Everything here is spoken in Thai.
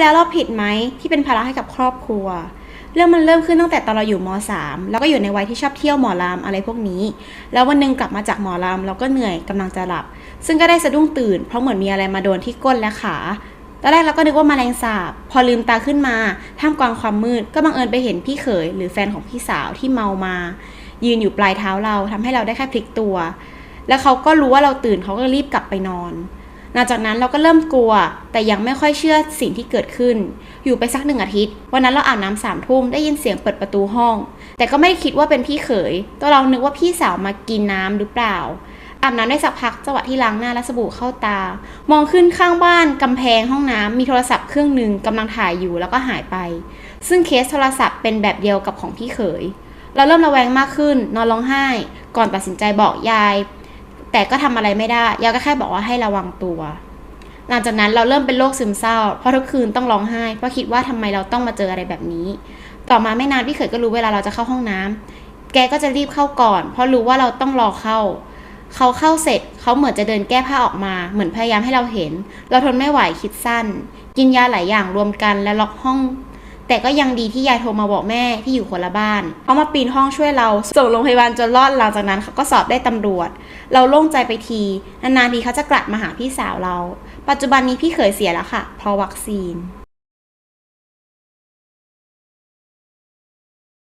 แล้วเราผิดไหมที่เป็นภาระให้กับครอบครัว เรื่องมันเริ่มขึ้นตั้งแต่ตอนเราอยู่ม .3 แล้วก็อยู่ในวัยที่ชอบเที่ยวหมอลำอะไรพวกนี้ แล้ววันหนึงกลับมาจากหมอลำเราก็เหนื่อยกำลังจะหลับ ซึ่งก็ได้สะดุ้งตื่น เพราะเหมือนมีอะไรมาโดนที่ก้นและขาตอนแรกเราก็นึกว่ามาแมลงสาบ พอลืมตาขึ้นมาท่ามกลางความมืด ก็บังเอิญไปเห็นพี่เขย หรือแฟนของพี่สาวที่เมามา ยืนอยู่ปลายเท้าเราทำให้เราได้แค่พลิกตัว แล้วเขาก็รู้ว่าเราตื่นเขาก็รีบกลับไปนอน หลังจากนั้นเราก็เริ่มกลัว แต่ยังไม่ค่อยเชื่อสิ่งที่เกิดขึ้น อยู่ไปสักหนึ่งอาทิตย์ วันนั้นเราอาบน้ำสามทุ่มได้ยินเสียงเปิดประตูห้อง แต่ก็ไม่ได้คิดว่าเป็นพี่เขย ตัวเรานึกว่าพี่สาวมากินน้ำหรือเปล่าอาบน้ำได้สักพักจังหวะที่ล้างหน้าและสบู่เข้าตา มองขึ้นข้างบ้านกำแพงห้องน้ำมีโทรศัพท์เครื่องหนึ่งกำลังถ่ายอยู่แล้วก็หายไป ซึ่งเคสโทรศัพท์เป็นแบบเดียวกับของพี่เขย เราเริ่มระแวงมากขึ้น นอนร้องไห้ ก่อนตัดสินใจบอกยาย แต่ก็ทำอะไรไม่ได้ยาก็แค่บอกว่าให้ระวังตัว หลังจากนั้นเราเริ่มเป็นโรคซึมเศร้า เพราะทุกคืนต้องร้องไห้ เพราะคิดว่าทำไมเราต้องมาเจออะไรแบบนี้ ต่อมาไม่นานพี่เขยก็รู้เวลาเราจะเข้าห้องน้ำแกก็จะรีบเข้าก่อน เพราะรู้ว่าเราต้องรอเข้า เขาเข้าเสร็จเขาเหมือนจะเดินแก้ผ้าออกมา เหมือนพยายามให้เราเห็น เราทนไม่ไหวคิดสั้น กินยาหลายอย่างรวมกันและล็อกห้อง แต่ก็ยังดีที่ยายโทรมาบอกแม่ที่อยู่คนละบ้านเขามาปีนห้องช่วยเราส่งโรงพยาบาลจนรอดหลังจากนั้นเขาก็สอบได้ตำรวจ เราโล่งใจไปที นานๆทีเขาจะกลับมาหาพี่สาวเรา ปัจจุบันนี้พี่เขยเสียแล้วค่ะเพราะวัคซีน